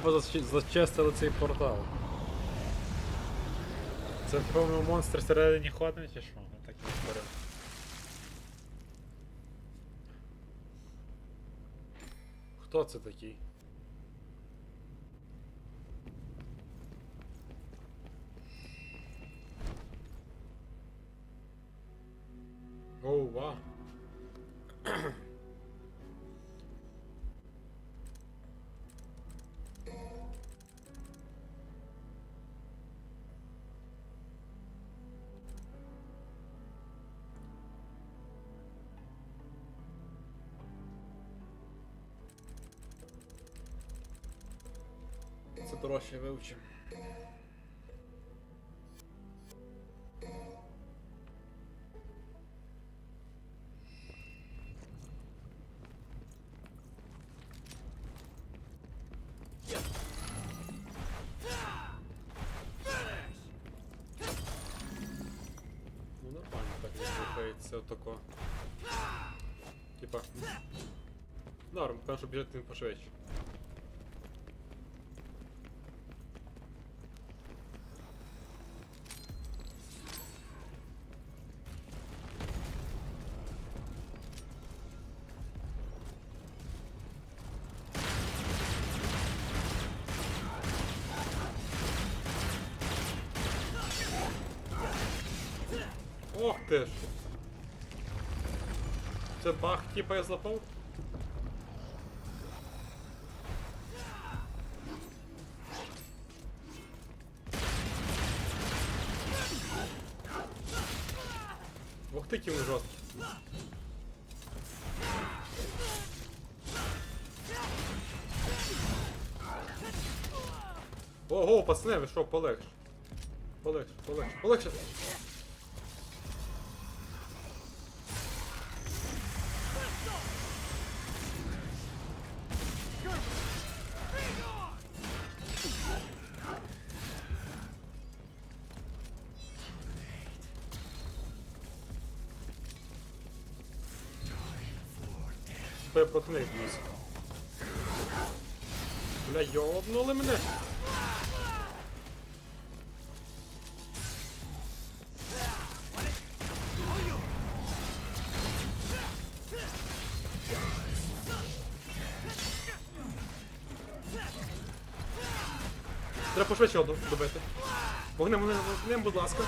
типу зач- зачистили цей портал. Це певно монстр всередині ходить чи що? Ну так і говорив. Хто це такий? Оу, ва. дорожче вивчимо. Ну нормально так він рухається отако. Типа. Норм, тому що біжить він пошвидше. Типа я злапав? Ох ти кіл жорсткий. Ого, пацани, ви що, полегше. Полегше, полегше, полегше. Б'юсь. Бля, йобнули мене. Треба пошвидше добити. Вогнем, вогнем, будь ласка.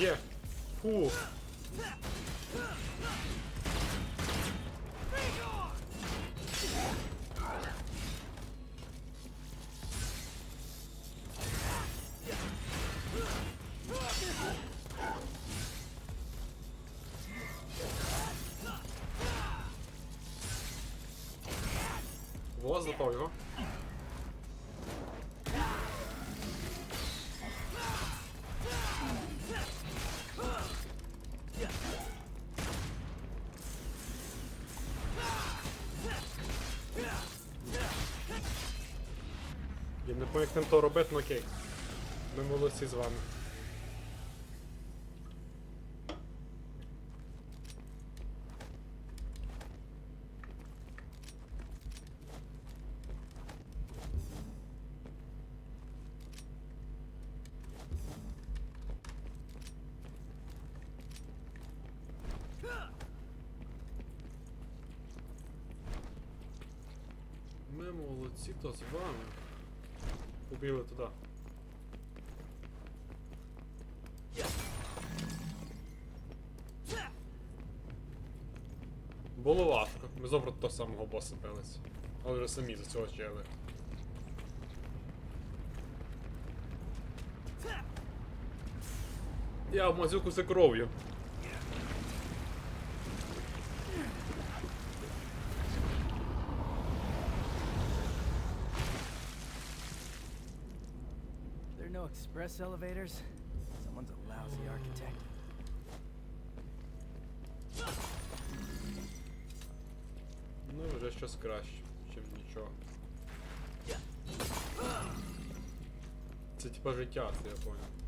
Где? Фу. Воздух его. Не як то робити, ну окей. Ми молодці з вами. Ми молодці, то з вами. Побігли туди. Було важко. Ми знову того самого боса билися. Але вже самі за цього чели. Я в мазюку за кров'ю. No express elevators. Someone's a lousy architect. Ну, вже щось краще, чим нічого. Це типа життя, це я понял.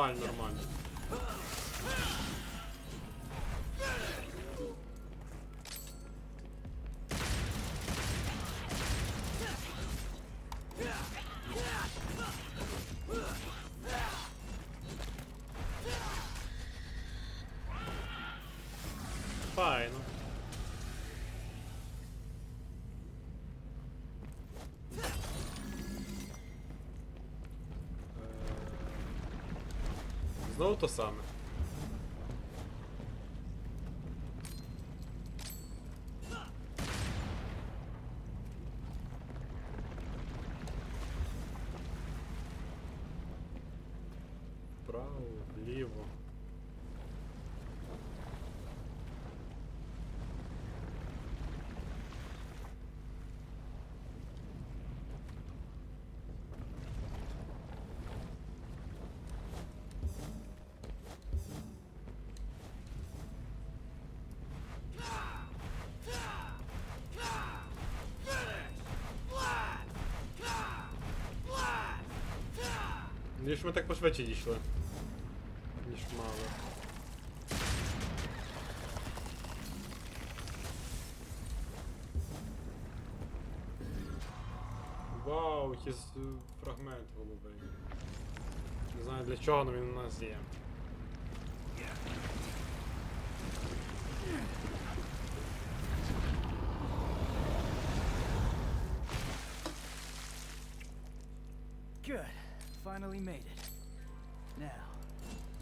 Нормально, нормально. Файно. Знову то саме. Ніж ми так пошвидше дійшли. Ніж мало. Вау, якийсь е, фрагмент голубий. Не знаю для чого, але він у нас є. Good. Finally made it. Now,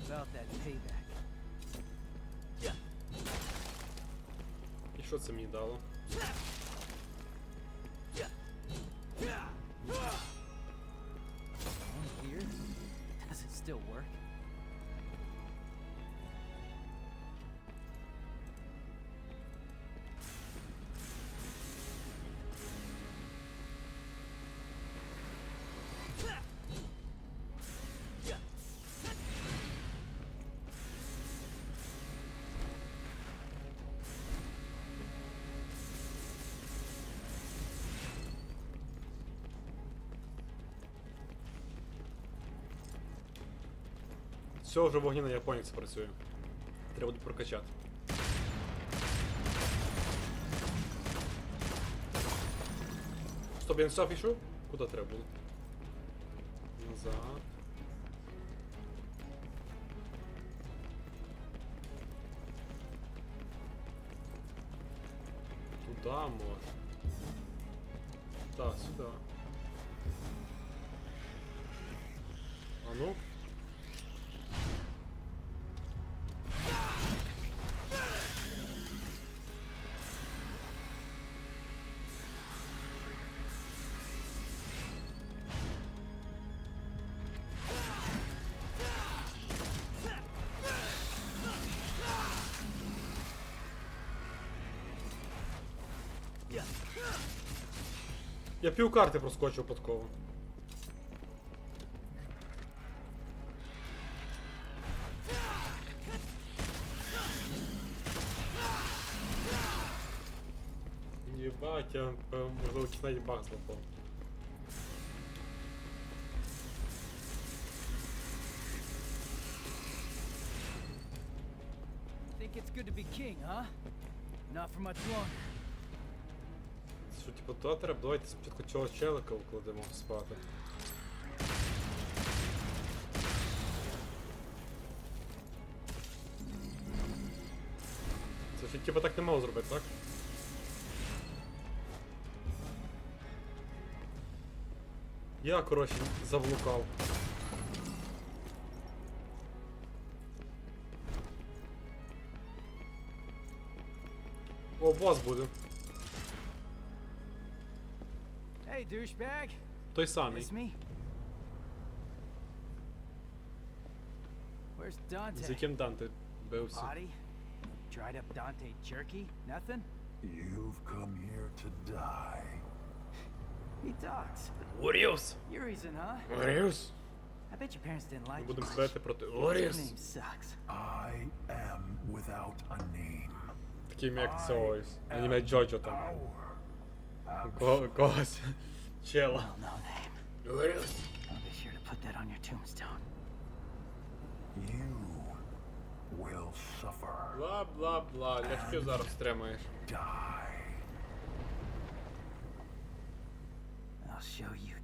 about that payback. І що це мені дало? And here? Does it still work? Все, вже вогні на японець працює. Треба буде прокачати. Стоп, я не сюди пішов? Куди треба було? Назад. Я пів карти проскочив подково. Єбать, я певно, можливо навіть баг злопав. Think it's good to be king, huh? Not for much longer. Що, типу, то треба, давайте спочатку цього челика вкладемо спати. Це ще типу так не мав зробити, так? Я, коротше, заблукав. О, бос буде. Hey, douchebag. Той самий. It's me. Where's З Dante? яким Данте бився. Body? Dried up Dante jerky? Nothing? You've come here to die. He talks. Уріус! Your reason, huh? Уріус! I bet your parents didn't like Будемо you. бити проти Your Уріус! name sucks. I am without a name. Таким як це ось. Аніме Джоджо там. Our Ко- Когось. Чела. Well, no name. Уріус! I'll be sure to put that on your tombstone. You will suffer. Бла бла бла. Для що зараз тримаєш? Die. I'll show you,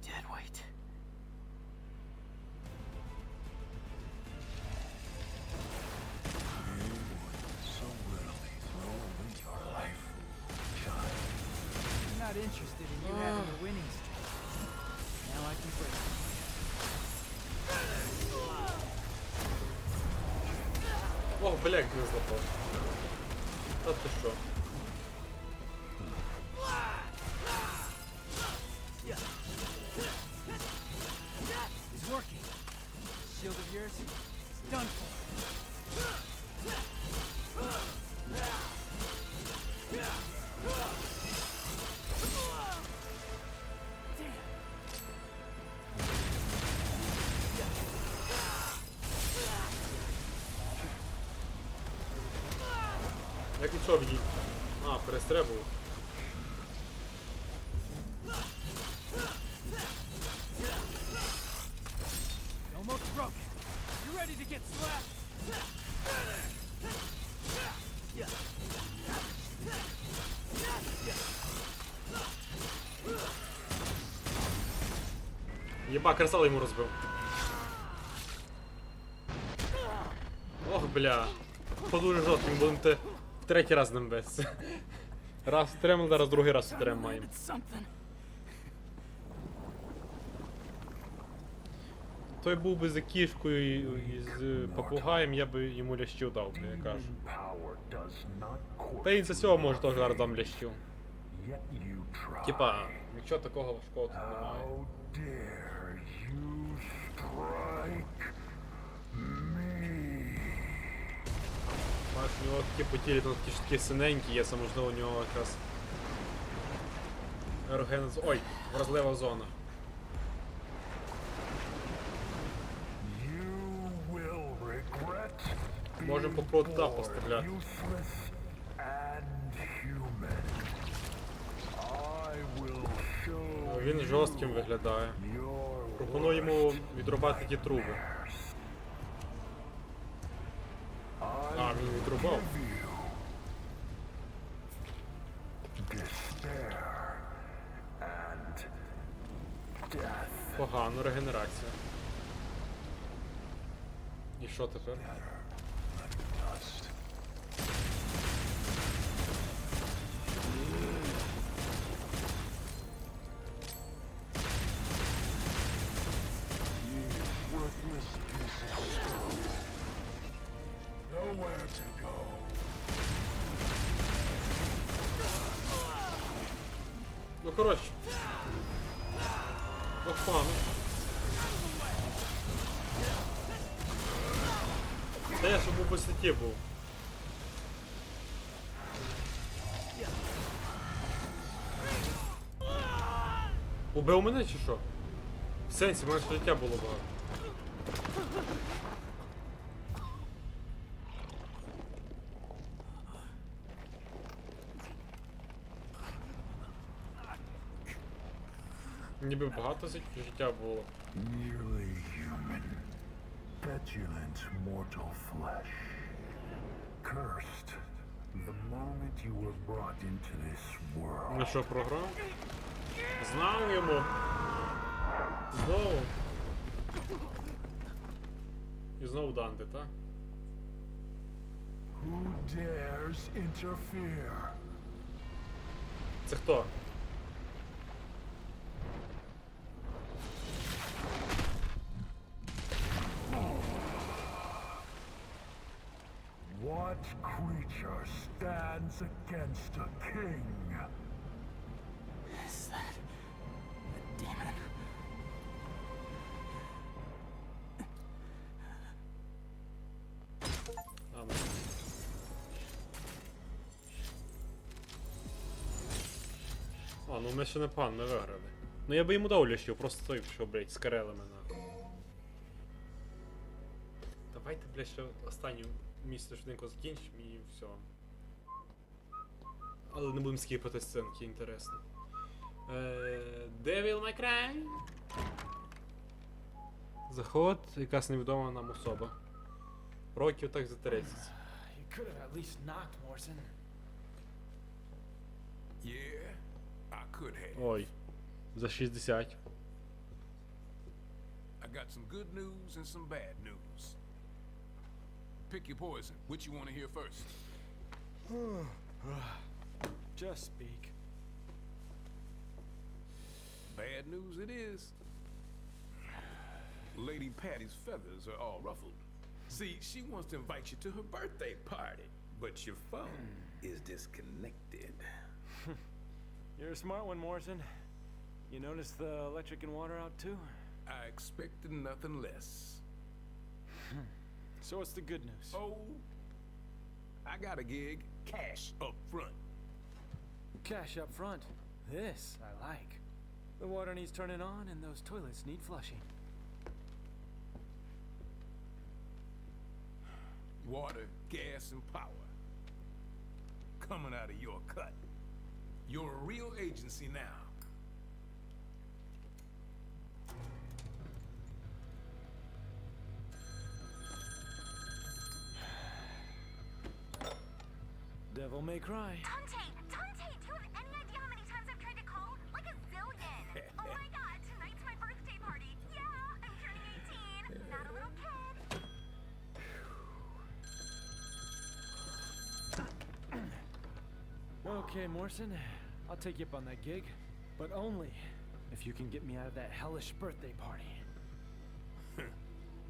Ох, блядь, не злопав. Та ти що? It's working. Shield of yours, it's done for. Як від? А, to? Єба, кристал йому розбив. Ох, бля. Подуже жорстким, будемо те в третій раз ним битися. Раз тримали, зараз другий раз тримаємо. It's. Той був би за кішкою і, і з попугаєм, я би йому лящів дав, би, я кажу. Та court за цього може теж зараз дам try. Типа, нічого такого важкого тут немає. У нього такі по тілі, там такі такі синенькі є, це можливо у нього якраз. Ерогенез. Ой, вразлива зона. You will regret Можем being попробовать туда born пострелять. useless and human. I will show Він жорстким виглядає. Пропоную йому відрубати ті труби. wares. А, він відрубав. Погано, регенерація. І що тепер? Коротше. Ох, пану. Та я щоб у висоті був. Убив мене чи що? В сенсі, в мене життя було багато. Ніби багато життя було. Nearly human. Petulant mortal flesh. Cursed. The moment you were brought into this world. Ну що, програв? Знав йому. Знову. І знову Данте, так? Who dares interfere? Це хто? Stands against a king? Is that a demon? А, ну. А, ну ми ще не пан, ми виграли. Ну я би йому дав лящів, просто той пішов, блядь, з карелами нахуй. Давайте, блядь, ще останню місце швиденько закінчимо і все. Але не будемо скіпати сценки, інтересно. Е, Devil May Cry. Заход, якась невідома нам особа. Років так за 30. You could have at least knocked, Morrison. Yeah, I could have. Ой. За 60. I got some good news and some bad news. Pick your poison. Which you want to hear first? Just speak. Bad news it is. Lady Patty's feathers are all ruffled. See, she wants to invite you to her birthday party, but your phone hmm. is disconnected. You're a smart one, Morrison. You notice the electric and water out too? I expected nothing less. So what's the good news? Oh, I got a gig, cash up front. Cash up front. This I like. The water needs turning on and those toilets need flushing. Water, gas, and power. Coming out of your cut. You're a real agency now. Devil may cry. Okay, Morrison, I'll take you up on that gig, but only if you can get me out of that hellish birthday party.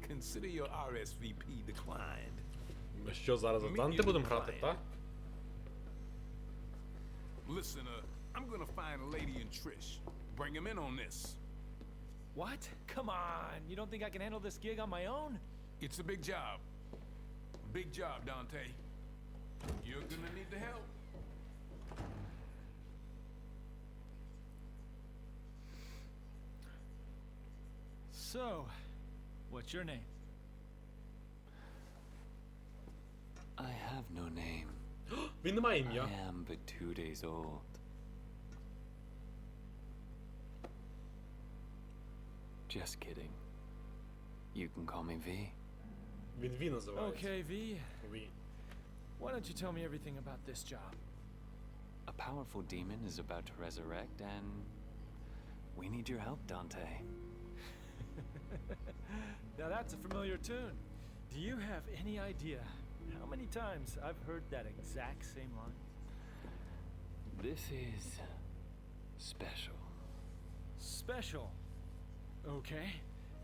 Consider your RSVP declined. Ми що зараз за Данте будемо грати, так? Listen, uh, I'm gonna find a lady in Trish. Bring him in on this. What? Come on! You don't think I can handle this gig on my own? It's a big job. Big job, Dante. You're gonna need the help. So, what's your name? I have no name. Він не має I ім'я. am but two days old. Just kidding. You can call me V. Він Ві називається. Okay, V. Ві. Why don't you tell me everything about this job? A powerful demon is about to resurrect, and we need your help, Dante. Now that's a familiar tune. Do you have any idea how many times I've heard that exact same line? This is special. Special. Okay.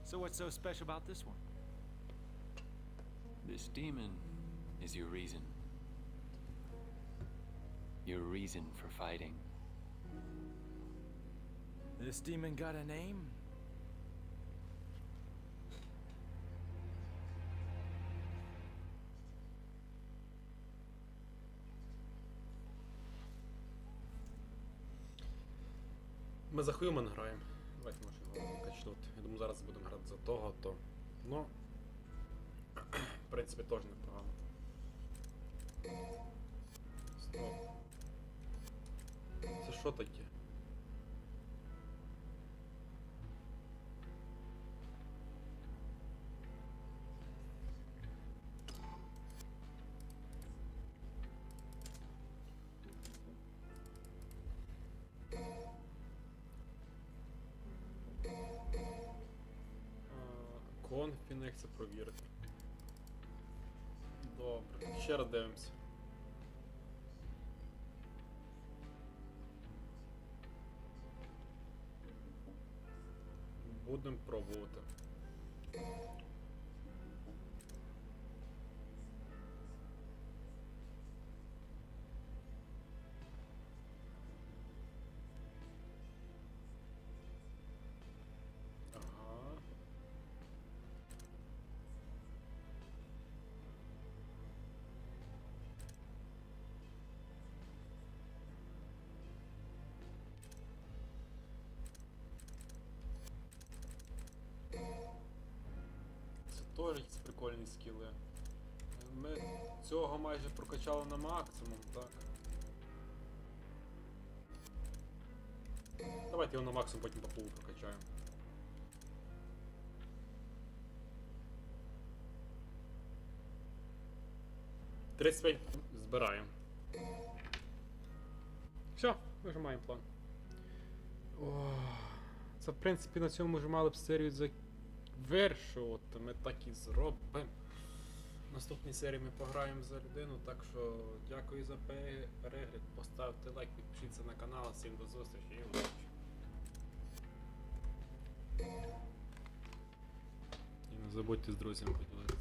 So what's so special about this one? This demon is your reason. Your reason for fighting. This demon got a name? Ми за Хьюман граємо. Давайте може його качнути. Я думаю, зараз будемо грати за того, то. Ну. В принципі, теж непогано. Стоп. Це що таке? Як це провірити. Добре, ще раз дивимося. Будемо пробувати. Теж якісь прикольні скіли. Ми цього майже прокачали на максимум, так. Давайте його на максимум потім по пулу прокачаємо. 35 збираємо. Все, ми вже маємо план. О, це в принципі на цьому вже мали б серію завершувати. Ми так і зробимо. Наступній серії ми пограємо за людину, так що дякую за перегляд. Поставте лайк, підпишіться на канал. Всім до зустрічі і удачі. І не забудьте з друзями поділитися.